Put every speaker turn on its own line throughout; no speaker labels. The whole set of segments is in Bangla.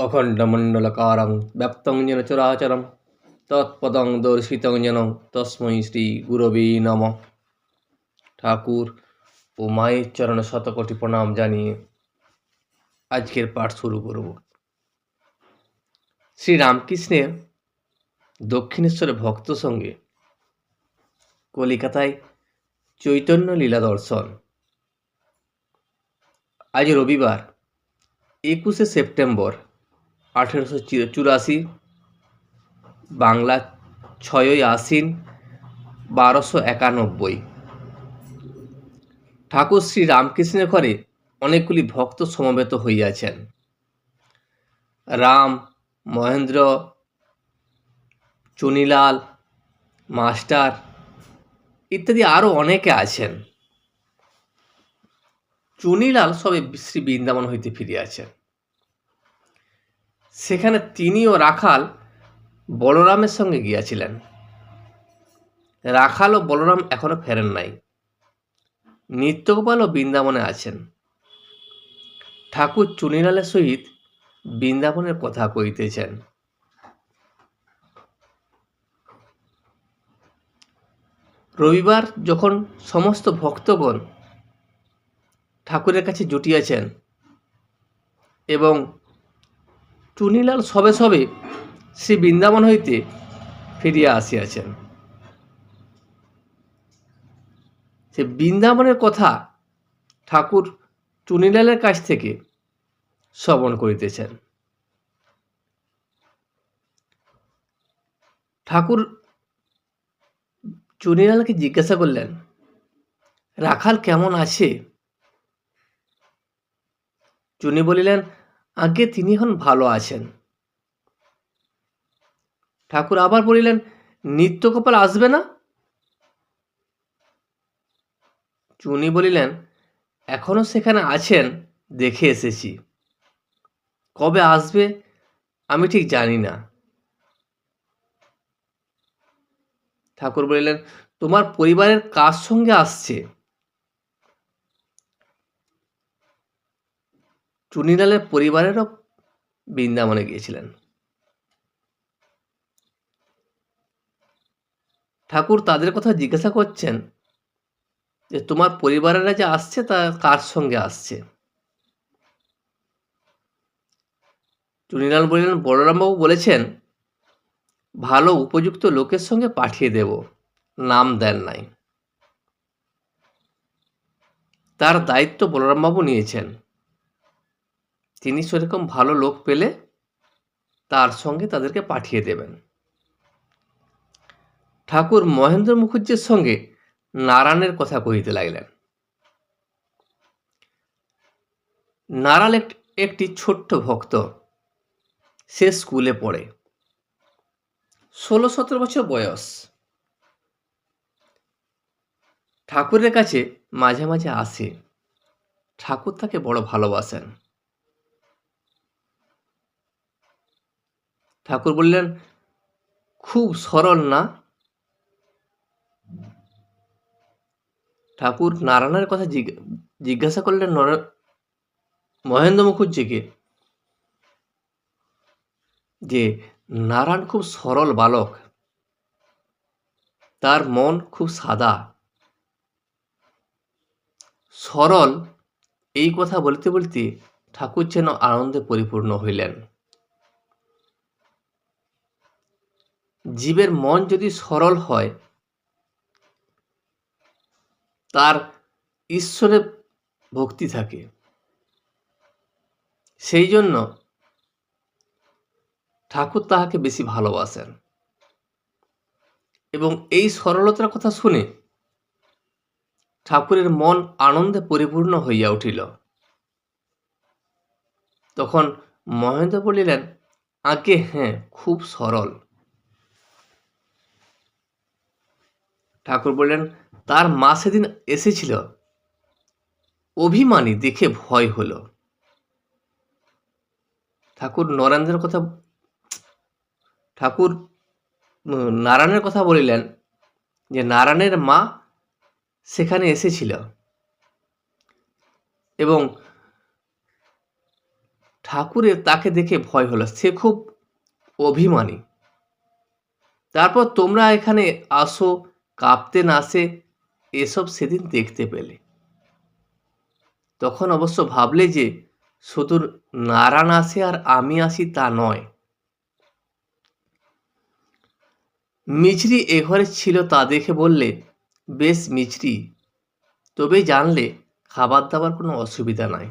অখণ্ডমণ্ডলকারং ব্যাপ্তং যেন চরাচরম তৎপদং দর্শিতং যেন তস্মৈ শ্রী গুরবে নম ঠাকুর ও মায়ের চরণে শতকোটি প্রণাম জানিয়ে আজকের পাঠ শুরু করব। শ্রী রামকৃষ্ণের দক্ষিণেশ্বরের ভক্ত সঙ্গে কলিকাতায় চৈতন্য লীলা দর্শন। আজ রবিবার, একুশে সেপ্টেম্বর আঠেরোশো চুরাশি, বাংলা ছয়ই আশ্বিন, বারোশো একানব্বই। ঠাকুর শ্রী রামকৃষ্ণের ঘরে অনেকগুলি ভক্ত সমবেত হইয়াছেন। রাম, মহেন্দ্র, চুনিলাল, মাস্টার ইত্যাদি আরও অনেকে আছেন। চুনিলাল সবে শ্রী বৃন্দাবন হইতে ফিরিয়াছেন। সেখানে তিনি ও রাখাল বলরামের সঙ্গে গিয়াছিলেন। রাখাল ও বলরাম এখনও ফেরেন নাই। নিত্যগোপাল ও বৃন্দাবনে আছেন। ঠাকুর চুনিলালের সহিত বৃন্দাবনের কথা কইতেছেন রবিবার যখন সমস্ত ভক্তগণ ঠাকুরের কাছে জুটিয়াছেন এবং টুনিলাল সবে সবে শ্রী বৃন্দাবন হইতে ফিরিয়া আসিয়াছেন। সে বৃন্দাবনের কথা ঠাকুর টুনিলালের কাছ থেকে শ্রবণ করিতেছেন। ঠাকুর চুনিলালকে জিজ্ঞাসা করলেন, রাখাল কেমন আছে? চুনি বলিলেন আগে তিনি এখন ভালো আছেন। ঠাকুর আবার বলিলেন নিত্যকপাল আসবে না? চুনি বলিলেন, এখনও সেখানে আছেন, দেখে এসেছি। কবে আসবে, আমি ঠিক জানি না। ঠাকুর বলিলেন, তোমার পরিবারের কার সঙ্গে আসছে? চুনিলালের পরিবারেরও বৃন্দাবনে গিয়েছিলেন। ঠাকুর তাদের কথা জিজ্ঞাসা করছেন যে, তোমার পরিবারেরা যে আসছে তা কার সঙ্গে আসছে? চুনিলাল বললেন, বলরামবাবু বলেছেন, ভালো উপযুক্ত লোকের সঙ্গে পাঠিয়ে দেব, নাম দেন নাই। তার দায়িত্ব বলরামবাবু নিয়েছেন। তিনি সেরকম ভালো লোক পেলে তার সঙ্গে তাদেরকে পাঠিয়ে দেবেন। ঠাকুর মহেন্দ্র মুখুজ্জের সঙ্গে নারায়ণের কথা কহিতে লাগলেন। নারায়ণ একটি ছোট্ট ভক্ত, সে স্কুলে পড়ে। ষোলো সতেরো বছর বয়স। ঠাকুরের কাছে মাঝে মাঝে আসে। ঠাকুর তাকে বড় ভালোবাসেন। ঠাকুর বললেন, খুব সরল না? ঠাকুর নারায়ণের কথা জিজ্ঞাসা করলেন মহেন্দ্র মুখুজ্জিকে যে, নারায়ণ খুব সরল বালক। তার মন খুব সাদা। সরল এই কথা বলতে বলতে ঠাকুর যেন আনন্দে পরিপূর্ণ হইলেন। জীবের মন যদি সরল হয়, তার ঈশ্বরে ভক্তি থাকে। সেই জন্য ঠাকুর তাহাকে বেশি ভালোবাসেন। এবং এই সরলতার কথা শুনে ঠাকুরের মন আনন্দে পরিপূর্ণ হইয়া উঠিল। তখন মহেন্দ্র বলিলেন আগে হ্যাঁ খুব সরল। ঠাকুর বললেন, তার মা সেদিন এসেছিল। অভিমানী দেখে ভয় হলো। ঠাকুর নরেন্দ্রের কথা, ঠাকুর নারায়ণের কথা বলিলেন যে, নারায়ণের মা সেখানে এসেছিল। এবং ঠাকুরের তাকে দেখে ভয় হলো। সে খুব অভিমানী। তারপর তোমরা এখানে আসো কাঁপতে না নাসে এসব সেদিন দেখতে পেলে। তখন অবশ্য ভাবলে যে শুধু নারায়ণ আসে আর আমি আসি তা নয়। মিছরি এ ঘরে ছিল তা দেখে বললে, বেশ মিছরি, তবে জানলে খাবার দাবার কোনো অসুবিধা নাই।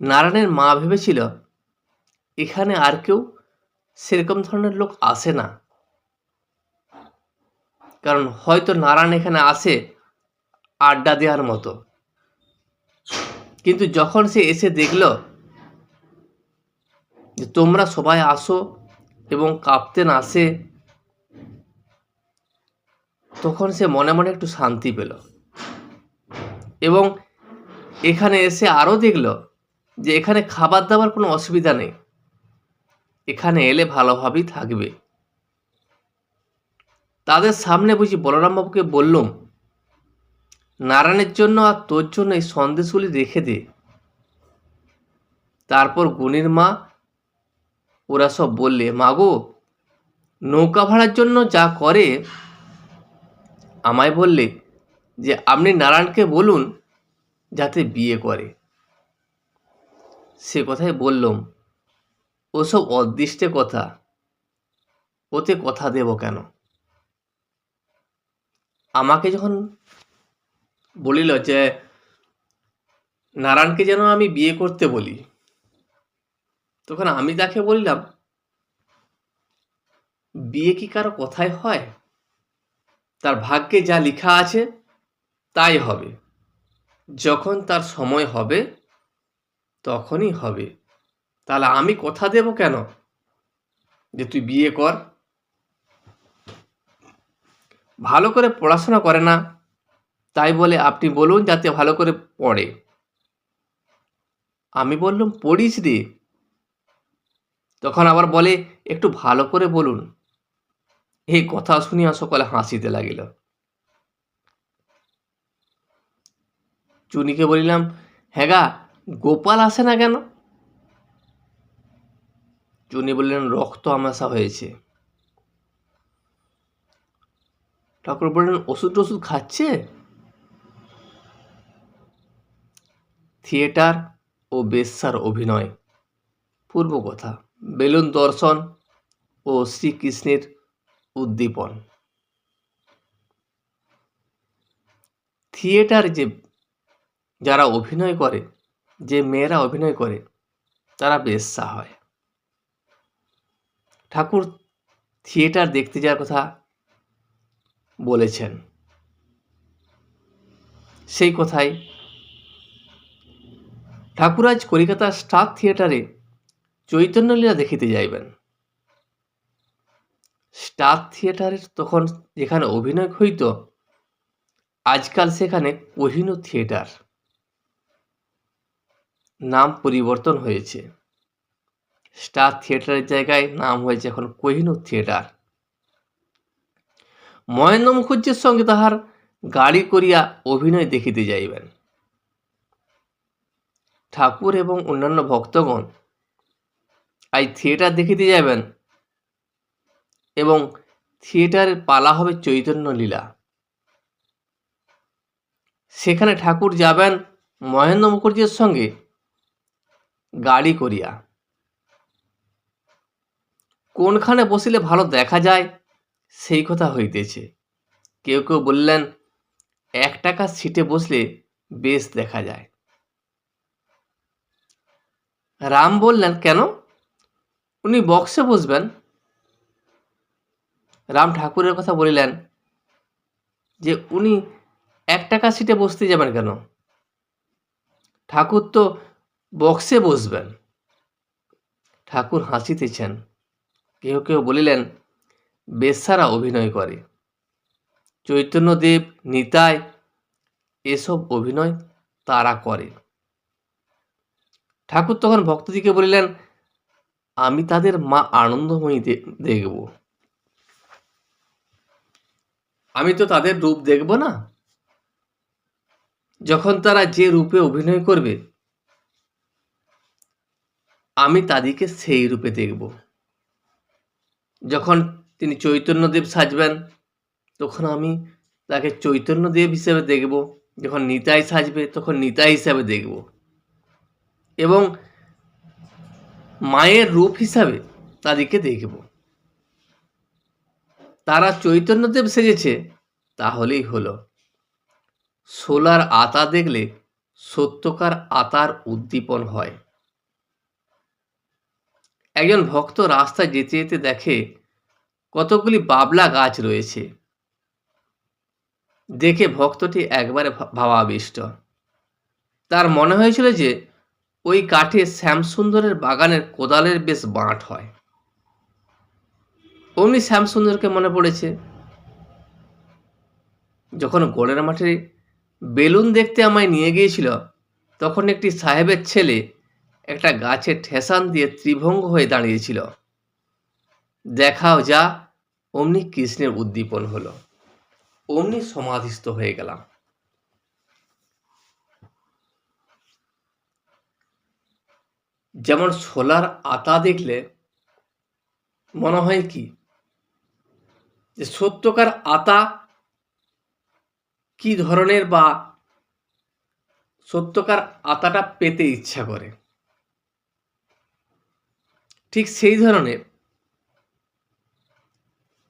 নারায়ণের মা ভেবেছিল, এখানে আর কেউ সেরকম ধরনের লোক আসে না। কারণ হয়তো নারায়ণ এখানে আসে আড্ডা দেওয়ার মতো। কিন্তু যখন সে এসে দেখল যে তোমরা সবাই আসো এবং কাঁপতেন আসে, তখন সে মনে মনে একটু শান্তি পেল। এবং এখানে এসে আরও দেখল যে এখানে খাবার দাবার কোনো অসুবিধা নেই। এখানে এলে ভালোভাবেই থাকবে। তাদের সামনে বুঝি বলরামবাবুকে বললুম, নারায়ণের জন্য আর তোর জন্য এই সন্দেশগুলি রেখে দে। তারপর গুণীর মা, ওরা সব বললে, মাগো, নৌকা ভাড়ার জন্য যা করে, আমায় বললে যে আপনি নারায়ণকে বলুন যাতে বিয়ে করে। সে কথাই বললাম, ওসব অদৃষ্টে কথা, ওতে কথা দেব কেন? আমাকে যখন বলিল যে, নারায়ণকে যেন আমি বিয়ে করতে বলি, তখন আমি তাকে বললাম, বিয়ে কি কারও কথায় হয়? তার ভাগ্যে যা লেখা আছে, তাই হবে। যখন তার সময় হবে, তখনই হবে। তাহলে আমি কথা দেব কেন? যে তুই বিয়ে কর। ভালো করে পড়াশোনা করে না, তাই বলে আপনি বলুন যাতে ভালো করে পড়ে। আমি বললাম, পড়িস রে। তখন আবার বলে, একটু ভালো করে বলুন। এই কথা শুনিয়া সকলে হাসিতে লাগিল। চুনিকে বলিলাম হ্যাঁ গোপাল আসে না কেন? চুনি বললেন, রক্ত আমাশা হয়েছে। ঠাকুর বললেন, ওষুধ টষুধ খাচ্ছে? থিয়েটার ও বেশ্যার অভিনয়। পূর্ব কথা, বেলুন দর্শন ও শ্রীকৃষ্ণের উদ্দীপন। থিয়েটার যে, যারা অভিনয় করে, যে মেয়েরা অভিনয় করে, তারা বেশ্যা হয়। ঠাকুর থিয়েটার দেখতে যাওয়ার কথা বলেছেন। সেই কথাই ঠাকুর আজ কলিকাতার স্টার থিয়েটারে চৈতন্যলীলা দেখিতে যাইবেন। স্টার থিয়েটারের তখন যেখানে অভিনয় হইত, আজকাল সেখানে কোহিনূর থিয়েটার নাম পরিবর্তন হয়েছে। স্টার থিয়েটারের জায়গায় নাম হয়েছে এখন কোহিনূর থিয়েটার। মহেন্দ্র মুখুজ্জের সঙ্গে তাহার গাড়ি করিয়া অভিনয় দেখিতে যাইবেন। ঠাকুর এবং অন্যান্য ভক্তগণ আজ থিয়েটার দেখিতে যাবেন এবং থিয়েটারের পালা হবে চৈতন্য লীলা। সেখানে ঠাকুর যাবেন মহেন্দ্র মুখার্জির সঙ্গে গাড়ি করিয়া। কোনখানে বসিলে ভালো দেখা যায়? সেই কথা হইতেছে। কেউ কেউ বললেন, এক টাকার সিটে বসলে বেশ দেখা যায়। রাম বললেন, কেন? উনি বক্সে বসবেন। রাম ঠাকুরের কথা বলিলেন, যে উনি এক টাকা সিটে বসতে যাবেন কেন? ঠাকুর তো বক্সে বসবেন। ঠাকুর হাসিতেছেন। কেউ কেউ বলিলেন বেশ্যারা অভিনয় করে। চৈতন্যদেব, নিতাই এসব অভিনয় তারা করে। ঠাকুর তখন ভক্তদিকে বলিলেন, আমি তাদের মা আনন্দময়ী দেখব। আমি তো তাদের রূপ দেখব না। যখন তারা যে রূপে অভিনয় করবে, আমি তাদেরকে সেই রূপে দেখব। যখন তিনি চৈতন্যদেব সাজবেন। তখন আমি তাকে চৈতন্যদেব হিসেবে দেখব। যখন নিতাই সাজবে, তখন নিতাই হিসাবে দেখব। এবং মায়ের রূপ হিসাবে তাদেরকে দেখব। তারা চৈতন্যদেব সেজেছে, তাহলেই হলো। সোলার আতা দেখলে সত্যকার আতার উদ্দীপন হয়। একজন ভক্ত রাস্তায় যেতে যেতে দেখে কতগুলি বাবলা গাছ রয়েছে? দেখে ভক্তটি একবারে ভাবাবিষ্ট। তার মনে হয়েছিল যে, ওই কাঠে শ্যামসুন্দরের বাগানের কোদালের বেশ বাঁট হয়। অমনি শ্যামসুন্দরকে মনে পড়েছে, যখন গোড়ের মাঠে বেলুন দেখতে আমায় নিয়ে গিয়েছিল, তখন একটি সাহেবের ছেলে একটা গাছে ঠেসান দিয়ে ত্রিভঙ্গ হয়ে দাঁড়িয়েছিল। দেখাও যা অমনি কৃষ্ণের উদ্দীপন হলো। অমনি সমাধিস্থ হয়ে গেলাম। যেমন ছোলার আতা দেখলে মনে হয় কি? যে সত্যকার আতা কি ধরনের বা সত্যকার আতাটা পেতে ইচ্ছা করে? ঠিক সেই ধরনের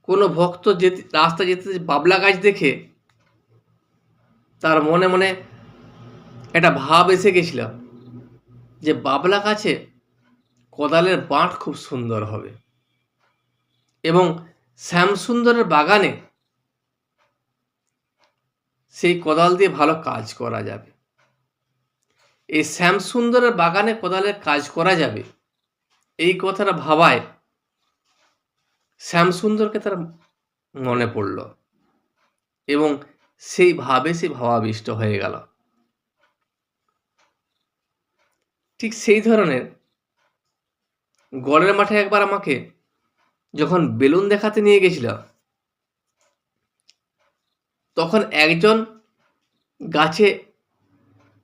কোনো ভক্ত যেতে, রাস্তা যেতে, বাবলা গাছ দেখে তার মনে মনে একটা ভাব এসে গেছিল যে বাবলা গাছে কোদালের বাঁট খুব সুন্দর হবে। এবং শ্যামসুন্দরের বাগানে সেই কোদাল দিয়ে ভালো কাজ করা যাবে। এই শ্যামসুন্দরের বাগানে কোদালের কাজ করা যাবে, এই কথাটা ভাবায় শ্যামসুন্দরকে তার মনে পড়ল এবং সেই ভাবে সে ভাবাবিষ্ট হয়ে গেল। ঠিক সেই ধরনের গড়ের মাঠে একবার আমাকে যখন বেলুন দেখাতে নিয়ে গেছিল, তখন একজন গাছে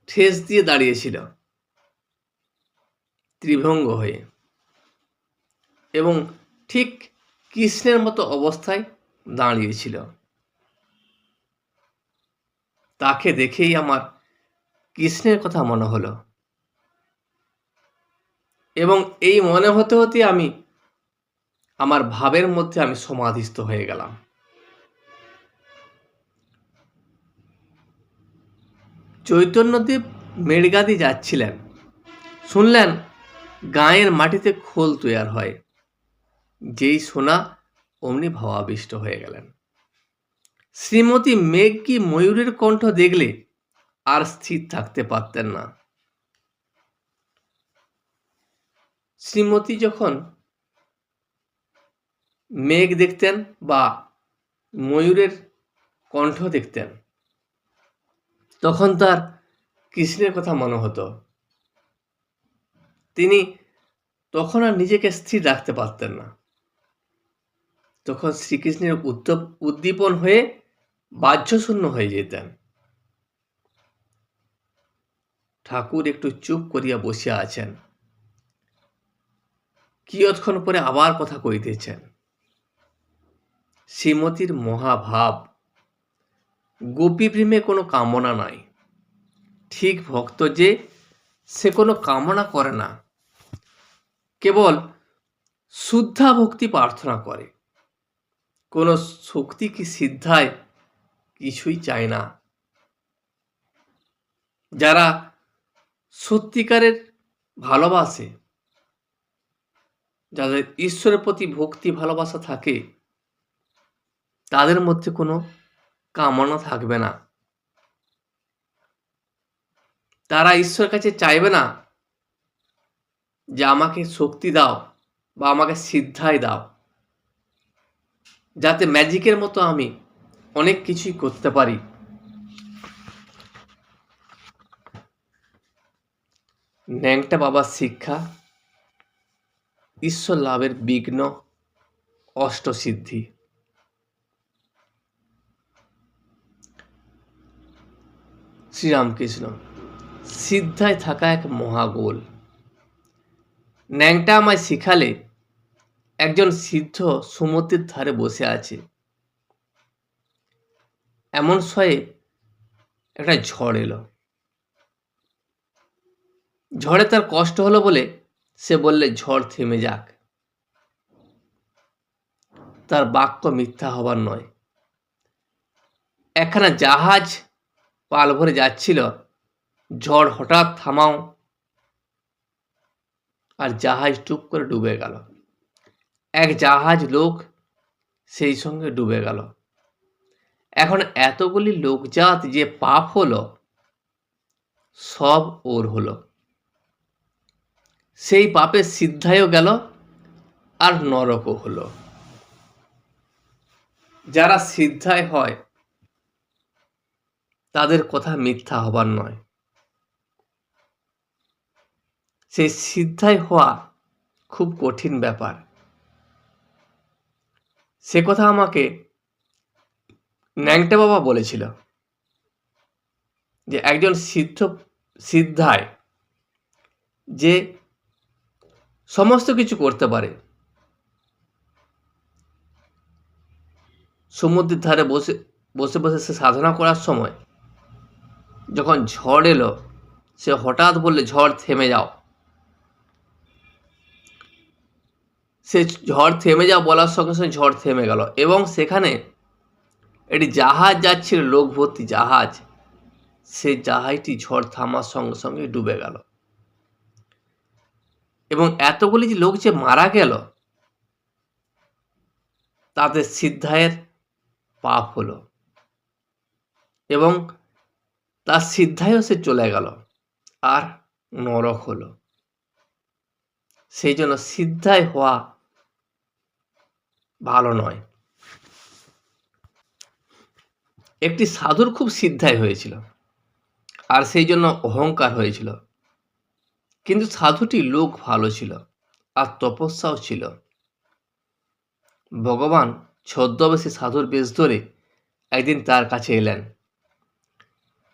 ঠেস দিয়ে দাঁড়িয়েছিল ত্রিভঙ্গ হয়ে এবং ঠিক কৃষ্ণের মতো অবস্থায় দাঁড়িয়েছিল। তাকে দেখেই আমার কৃষ্ণের কথা মনে হলো। এবং এই মনে হতে হতে আমি, আমার ভাবের মধ্যে আমি সমাধিস্থ হয়ে গেলাম। চৈতন্যদেব মেড়গাদি যাচ্ছিলেন। শুনলেন, গায়ের মাটিতে খোল তৈয়ার হয়। যেই শোনা অমনি ভাবাবিষ্ট হয়ে গেলেন। শ্রীমতী মেঘ কি ময়ূরের কণ্ঠ দেখলে আর স্থির থাকতে পারতেন না? শ্রীমতী যখন মেঘ দেখতেন বা ময়ূরের কণ্ঠ দেখতেন, তখন তার কৃষ্ণের কথা মনে হতো। তিনি তখন আর নিজেকে স্থির রাখতে পারতেন না। তখন শ্রীকৃষ্ণের উদ্যপ উদ্দীপন হয়ে বাহ্যশূন্য হয়ে যেতেন। ঠাকুর একটু চুপ করিয়া বসিয়া আছেন। কিয়ৎক্ষণ পরে আবার কথা কইতেছেন শ্রীমতীর মহাভাব গোপী প্রেমে কোনো কামনা নাই। ঠিক ভক্ত যে সে কোনো কামনা করে না। কেবল শুদ্ধা ভক্তি প্রার্থনা করে। কোনো শক্তি কি সিদ্ধায়? কিছুই চায় না। যারা সত্যিকারের ভালোবাসে, যাদের ঈশ্বরের প্রতি ভক্তি, ভালোবাসা থাকে, তাদের মধ্যে কোনো কামনা থাকবে না। তারা ঈশ্বরের কাছে চাইবে না যে আমাকে শক্তি দাও বা আমাকে সিদ্ধায় দাও। যাতে ম্যাজিকের মতো আমি অনেক কিছুই করতে পারি। ন্যাংটা বাবার শিক্ষা, ঈশ্বর লাভের বিঘ্ন, অষ্টসিদ্ধি। শ্রীরামকৃষ্ণ, সিদ্ধায় থাকা এক মহাগোল। ন্যাংটা আমায় শিখালে একজন সিদ্ধ সমুদ্রের ধারে বসে আছে। এমন সময়ে একটা ঝড় এলো। ঝড়ে তার কষ্ট হলো বলে সে বললে, ঝড় থেমে যাক। তার বাক্য মিথ্যা হবার নয়। একখানা জাহাজ পাল ভরে যাচ্ছিল। ঝড় হঠাৎ থামাও। আর জাহাজ টুপ করে ডুবে গেল। এক জাহাজ লোক সেই সঙ্গে ডুবে গেল। এখন এতগুলি লোকজাত যে পাপ হলো, সব ওর হলো। সেই পাপের সিদ্ধায়ও গেল আর নরকও হলো। যারা সিদ্ধায় হয়, তাদের কথা মিথ্যা হবার নয়। সেই সিদ্ধায় হওয়া খুব কঠিন ব্যাপার। সে কথা আমাকে ন্যাংটা বাবা বলেছিল যে একজন সিদ্ধ, সিদ্ধায় যে সমস্ত কিছু করতে পারে। সমুদ্রের ধারে বসে বসে বসে সে সাধনা করার সময় যখন ঝড় এলো, সে হঠাৎ বললে, ঝড় থেমে যাও। সে ঝড় থেমে যাও বলার সঙ্গে সঙ্গে ঝড় থেমে গেল। এবং সেখানে একটি জাহাজ যাচ্ছিল, লোক ভর্তি জাহাজ। সে জাহাজটি ঝড় থামার সঙ্গে সঙ্গে ডুবে গেল। এবং এতগুলি যে লোক যে মারা গেল, তাদের সিদ্ধায়ের পাপ হলো। এবং তার সিদ্ধায়ও সে চলে গেল, আর নরক হলো। সেই জন্য সিদ্ধায় হওয়া ভালো নয়। একটি সাধুর খুব সিদ্ধায় হয়েছিল আর সেই জন্য অহংকার হয়েছিল। কিন্তু সাধুটি লোক ভালো ছিল আর তপস্যাও ছিল। ভগবান ছদ্মবেশী সাধুর বেশ ধরে একদিন তার কাছে এলেন।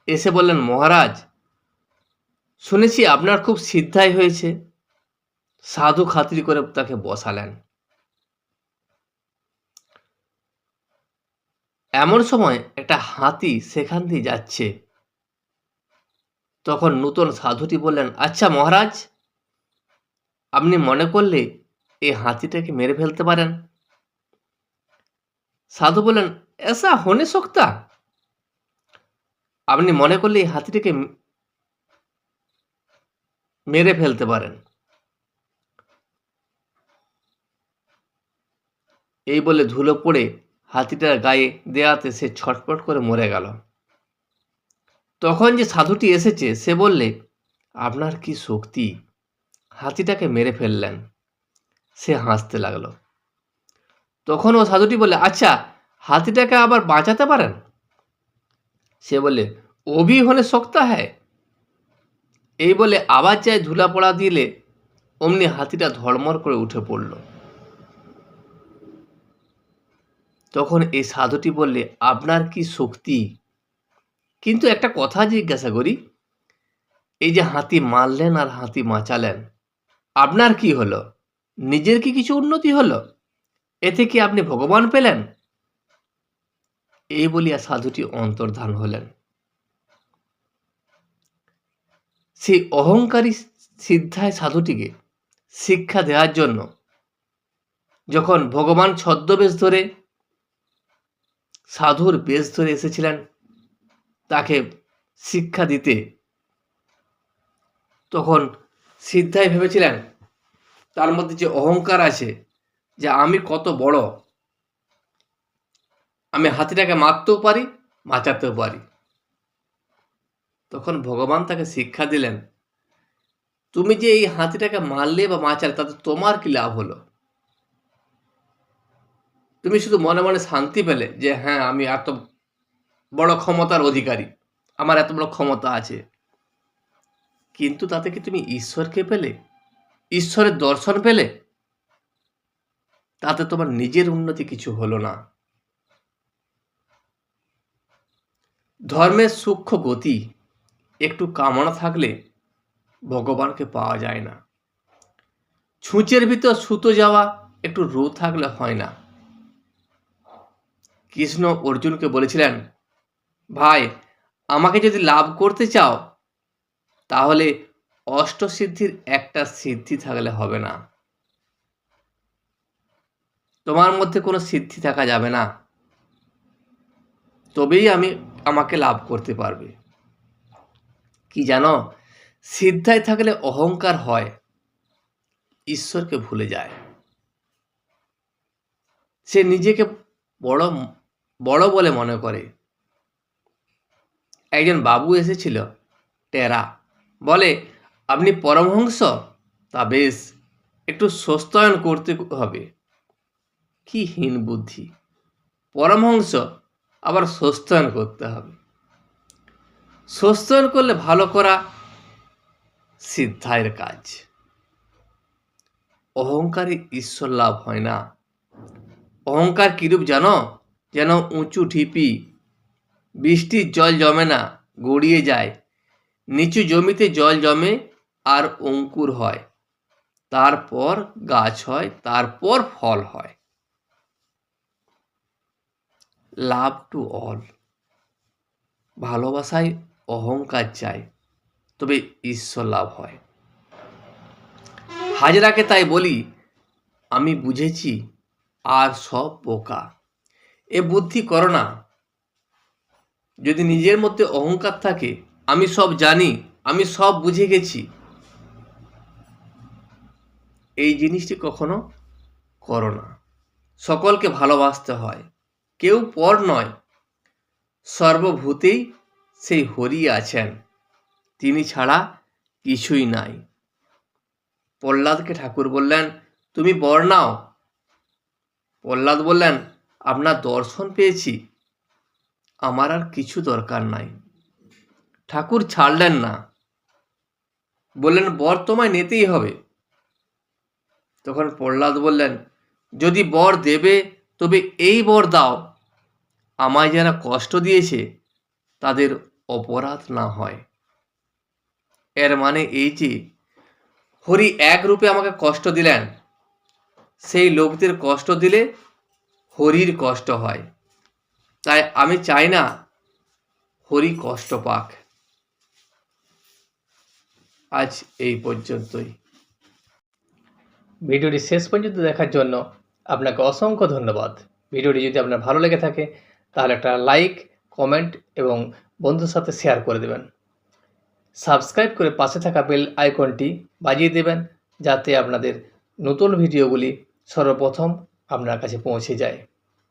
এসে বললেন, মহারাজ, শুনেছি আপনার খুব সিদ্ধাই হয়েছে। সাধু খাতির করে তাকে বসালেন। এমন সময় একটা হাতি সেখান দিয়ে যাচ্ছে। তখন নূতন সাধুটি বললেন আচ্ছা মহারাজ, আপনি মনে করলে এই হাতিটাকে মেরে ফেলতে পারেন? সাধু বললেন, এসা হনে সকতা আপনি মনে করলে এই হাতিটাকে মেরে ফেলতে পারেন। এই বলে ধুলো পড়ে হাতিটার গায়ে দেয়াতে সে ছটপট করে মরে গেল। তখন যে সাধুটি এসেছে, সে বললে, আপনার কি শক্তি? হাতিটাকে মেরে ফেললেন। সে হাসতে লাগল। তখন ও সাধুটি বলে আচ্ছা হাতিটাকে আবার বাঁচাতে পারেন? সে বলে ও ভি হলে শক্তা হ্যায়? এই বলে আবার চায় ধুলা পড়া দিলে, অমনি হাতিটা ধর্মর করে উঠে পড়ল। তখন এই সাধুটি বললে, আপনার কি শক্তি? কিন্তু একটা কথা জিজ্ঞাসা করি, এই যে হাতি মারলেন আর হাতি বাঁচালেন, আপনার কি হলো? নিজের কি কিছু উন্নতি হলো? এতে কি আপনি ভগবান পেলেন? এই বলিয়া সাধুটি অন্তর্ধান হলেন। সেই অহংকারী সিদ্ধায় সাধুটিকে শিক্ষা দেওয়ার জন্য যখন ভগবান ছদ্মবেশ ধরে সাধুর বেশ ধরে এসেছিলেন তাকে শিক্ষা দিতে। তখন সিদ্ধাই ভেবেছিলেন, তার মধ্যে যে অহংকার আছে, যে আমি কত বড়, আমি হাতিটাকে মারতেও পারি, বাঁচাতেও পারি। তখন ভগবান তাকে শিক্ষা দিলেন, তুমি যে এই হাতিটাকে মারলে বা বাঁচালে, তাতে তোমার কি লাভ হলো? তুমি শুধু মনে মনে শান্তি পেলে যে হ্যাঁ আমি এত বড় ক্ষমতার অধিকারী। আমার এত বড় ক্ষমতা আছে। কিন্তু তাতে কি তুমি ঈশ্বরকে পেলে? ঈশ্বরের দর্শন পেলে? তাতে তোমার নিজের উন্নতি কিছু হলো না। ধর্মের সূক্ষ্ম গতি, একটু কামনা থাকলে ভগবানকে পাওয়া যায় না। ছুঁচের ভিতর সুতো যাওয়া, একটু রো থাকলে হয় না। কৃষ্ণ অর্জুনকে বলেছিলেন, ভাই, আমাকে যদি লাভ করতে চাও, তাহলে অষ্টসিদ্ধির একটা সিদ্ধি থাকলে হবে না। তোমার মধ্যে কোনো সিদ্ধি থাকা যাবে না। তবেই আমি আমাকে লাভ করতে পারবে। কি জানো, সিদ্ধায় থাকলে অহংকার হয়, ঈশ্বরকে ভুলে যায়। সে নিজেকে বড় বড় বলে মনে করে। একজন বাবু এসেছিল, টেরা। বলে, আপনি পরমহংস? তা বেশ, একটু সস্তায়ন করতে হবে। কি হীন বুদ্ধি। পরমহংস, আবার সস্তায়ন করতে হবে। সস্তায়ন করলে ভালো করা সিদ্ধায়ের কাজ। অহংকারে ঈশ্বর লাভ হয় না। অহংকার কিরূপ জানো? যেন উঁচু ঢিপি, বৃষ্টির জল জমে না, গড়িয়ে যায়। নিচু জমিতে জল জমে আর অঙ্কুর হয়। তারপর গাছ হয়, তারপর ফল হয়। Love to all. ভালোবাসায় অহংকার চাই, তবে ঈশ্বর লাভ হয়। হাজরাকে তাই বলি, আমি বুঝেছি, আর সব বোকা। এ বুদ্ধি করো না। যদি নিজের মধ্যে অহংকার থাকে, আমি সব জানি, আমি সব বুঝে গেছি। এই জিনিসটি কখনো করো না। সকলকে ভালোবাসতে হয়। কেউ পর নয়। সর্বভূতেই সেই হরি আছেন। তিনি ছাড়া কিছুই নাই। প্রহ্লাদকে ঠাকুর বললেন, তুমি বর নাও। প্রহ্লাদ বললেন আপনার দর্শন পেয়েছি। আমার আর কিছু দরকার নাই। ঠাকুর ছাড়লেন না। বললেন, বর তোমায় নিতেই হবে। তখন প্রহ্লাদ বললেন, যদি বর দেবে, তবে এই বর দাও। আমায় যারা কষ্ট দিয়েছে, তাদের অপরাধ না হয়। এর মানে এই যে, হরি এক রূপে আমাকে কষ্ট দিলেন। সেই লোকদের কষ্ট দিলে হরির কষ্ট হয়। তাই আমি চাই না হরি কষ্ট পাক। আজ এই পর্যন্তই। ভিডিওটি শেষ পর্যন্ত দেখার জন্য আপনাকে অসংখ্য ধন্যবাদ। ভিডিওটি যদি আপনার ভালো লেগে থাকে, তাহলে একটা লাইক, কমেন্ট এবং বন্ধুর সাথে শেয়ার করে দেবেন। সাবস্ক্রাইব করে পাশে থাকা বেল আইকনটি বাজিয়ে দেবেন যাতে আপনাদের নতুন ভিডিওগুলি সর্বপ্রথম আপনার কাছে পৌঁছে যায়।